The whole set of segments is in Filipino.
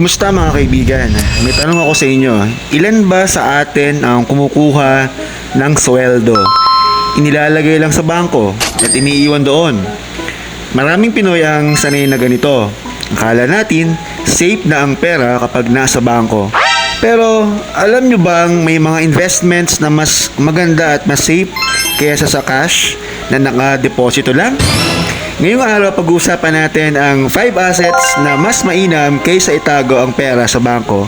Kumusta mga kaibigan? May tanong ako sa inyo. Ilan ba sa atin ang kumukuha ng sweldo? Inilalagay lang sa bangko at iniiwan doon. Maraming Pinoy ang sanay na ganito. Akala natin, safe na ang pera kapag nasa bangko. Pero alam nyo bang may mga investments na mas maganda at mas safe kaysa sa cash na nakadeposito lang? Ngayong araw pag-uusapan natin ang 5 assets na mas mainam kaysa itago ang pera sa bangko.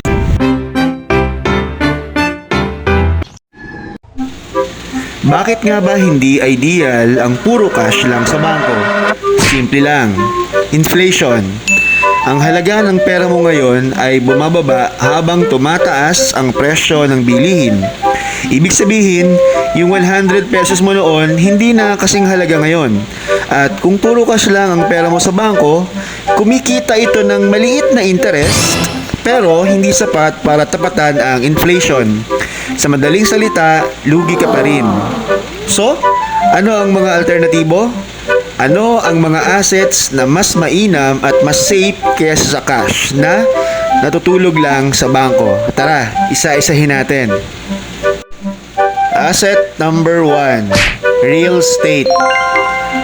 Bakit nga ba hindi ideal ang puro cash lang sa bangko? Simple lang. Inflation. Ang halaga ng pera mo ngayon ay bumababa habang tumataas ang presyo ng bilihin. Ibig sabihin, yung 100 pesos mo noon, hindi na kasing halaga ngayon. At kung puro cash lang ang pera mo sa bangko, kumikita ito ng maliit na interest, pero hindi sapat para tapatan ang inflation. Sa madaling salita, lugi ka pa rin. So, ano ang mga alternatibo? Ano ang mga assets na mas mainam at mas safe kaysa sa cash na natutulog lang sa bangko? Tara, isa-isahin natin. Asset number 1, real estate.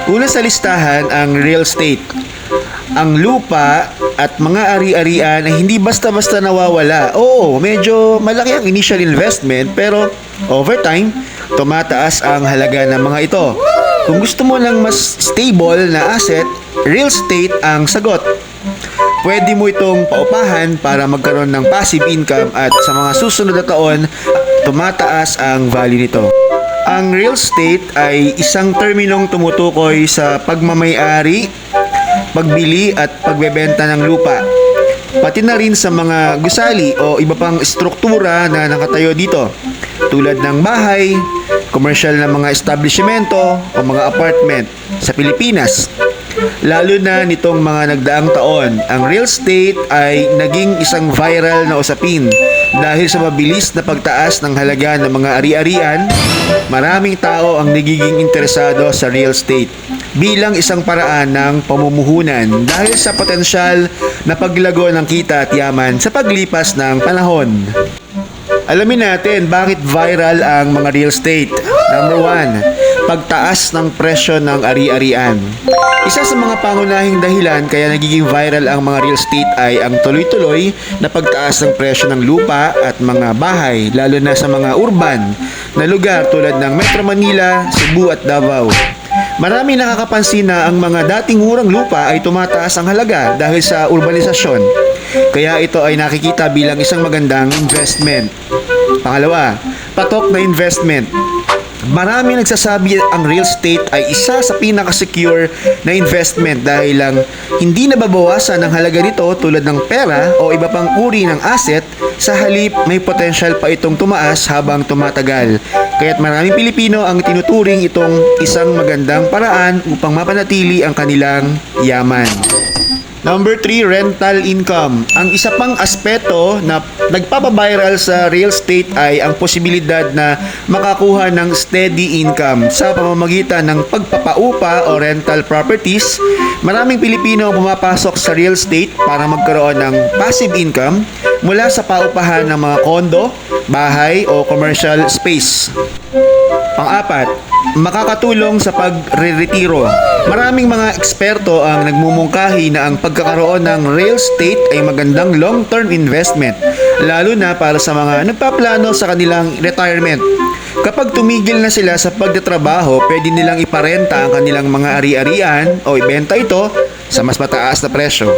Una sa listahan ang real estate. Ang lupa at mga ari-arian ay hindi basta-basta nawawala. Oo, medyo malaki ang initial investment pero over time, tumataas ang halaga ng mga ito. Kung gusto mo ng mas stable na asset, real estate ang sagot. Pwede mo itong paupahan para magkaroon ng passive income at sa mga susunod na taon, tumataas ang value nito. Ang real estate ay isang terminong tumutukoy sa pagmamayari, pagbili at pagbebenta ng lupa. Pati na rin sa mga gusali o iba pang struktura na nakatayo dito tulad ng bahay, commercial na mga establishmento o mga apartment sa Pilipinas. Lalo na nitong mga nagdaang taon, ang real estate ay naging isang viral na usapin dahil sa mabilis na pagtaas ng halaga ng mga ari-arian, maraming tao ang nagiging interesado sa real estate bilang isang paraan ng pamumuhunan dahil sa potensyal na paglago ng kita at yaman sa paglipas ng panahon. Alamin natin bakit viral ang mga real estate. Number one, pagtaas ng presyo ng ari-arian. Isa sa mga pangunahing dahilan kaya nagiging viral ang mga real estate ay ang tuloy-tuloy na pagtaas ng presyo ng lupa at mga bahay, lalo na sa mga urban na lugar tulad ng Metro Manila, Cebu at Davao. Marami nakakapansin na ang mga dating murang lupa ay tumataas ang halaga dahil sa urbanisasyon. Kaya ito ay nakikita bilang isang magandang investment. Pangalawa, patok na investment. Marami nagsasabi ang real estate ay isa sa pinaka-secure na investment dahil lang hindi nababawasan ang halaga nito tulad ng pera o iba pang uri ng asset sa halip may potential pa itong tumaas habang tumatagal. Kaya't maraming Pilipino ang tinuturing itong isang magandang paraan upang mapanatili ang kanilang yaman. Number 3, rental income. Ang isa pang aspeto na nagpapabiral sa real estate ay ang posibilidad na makakuha ng steady income sa pamamagitan ng pagpapaupa o rental properties. Maraming Pilipino ang pumapasok sa real estate para magkaroon ng passive income mula sa paupahan ng mga kondo, bahay o commercial space. Pang-apat, makakatulong sa pagre-retiro. Maraming mga eksperto ang nagmumungkahi na ang pagkakaroon ng real estate ay magandang long-term investment, lalo na para sa mga nagpaplano sa kanilang retirement. Kapag tumigil na sila sa pagtatrabaho, pwede nilang iparenta ang kanilang mga ari-arian o ibenta ito sa mas mataas na presyo.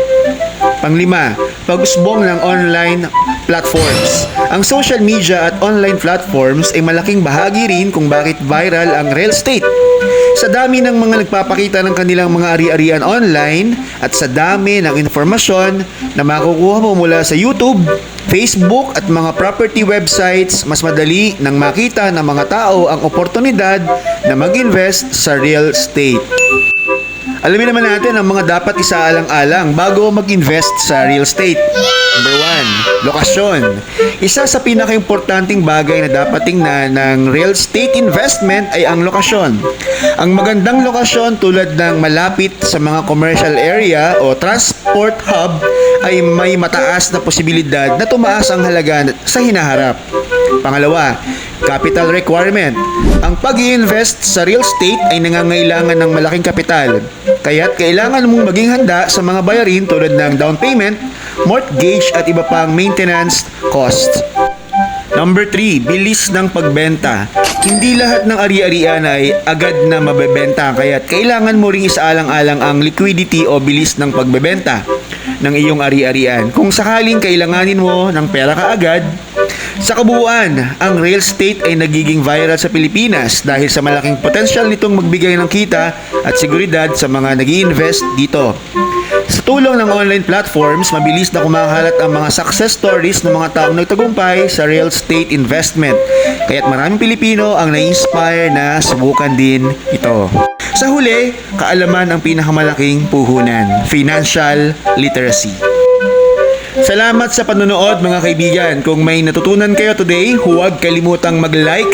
Panglima, pag-usbong ng online platforms. Ang social media at online platforms ay malaking bahagi rin kung bakit viral ang real estate. Sa dami ng mga nagpapakita ng kanilang mga ari-arian online at sa dami ng informasyon na makukuha mo mula sa YouTube, Facebook at mga property websites, mas madali nang makita ng mga tao ang oportunidad na mag-invest sa real estate. Alamin naman natin ang mga dapat isaalang-alang bago mag-invest sa real estate. Number one, lokasyon. Isa sa pinaka-importanting bagay na dapat tingnan ng real estate investment ay ang lokasyon. Ang magandang lokasyon tulad ng malapit sa mga commercial area o transport hub ay may mataas na posibilidad na tumaas ang halaga sa hinaharap. Pangalawa, capital requirement. Ang pag invest sa real estate ay nangangailangan ng malaking kapital. Kaya't kailangan mong maging handa sa mga bayarin tulad ng down payment, mortgage at iba pang maintenance costs. Number 3, bilis ng pagbenta. Hindi lahat ng ari-arian ay agad na mabebenta kaya kailangan mo ring isaalang-alang ang liquidity o bilis ng pagbebenta ng iyong ari-arian. Kung sakaling kailanganin mo ng pera kaagad, sa kabuuan, ang real estate ay nagiging viral sa Pilipinas dahil sa malaking potensyal nitong magbigay ng kita at seguridad sa mga nag invest dito. Sa tulong ng online platforms, mabilis na kumakalat ang mga success stories ng mga taong nagtagumpay sa real estate investment. Kaya't maraming Pilipino ang na-inspire na subukan din ito. Sa huli, kaalaman ang pinakamalaking puhunan, financial literacy. Salamat sa panonood mga kaibigan. Kung may natutunan kayo today, huwag kalimutang mag-like,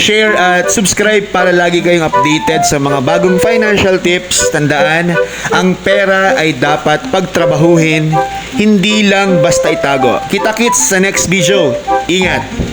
share at subscribe para lagi kayong updated sa mga bagong financial tips. Tandaan, ang pera ay dapat pagtrabahuhin, hindi lang basta itago. Kita-kits sa next video. Ingat!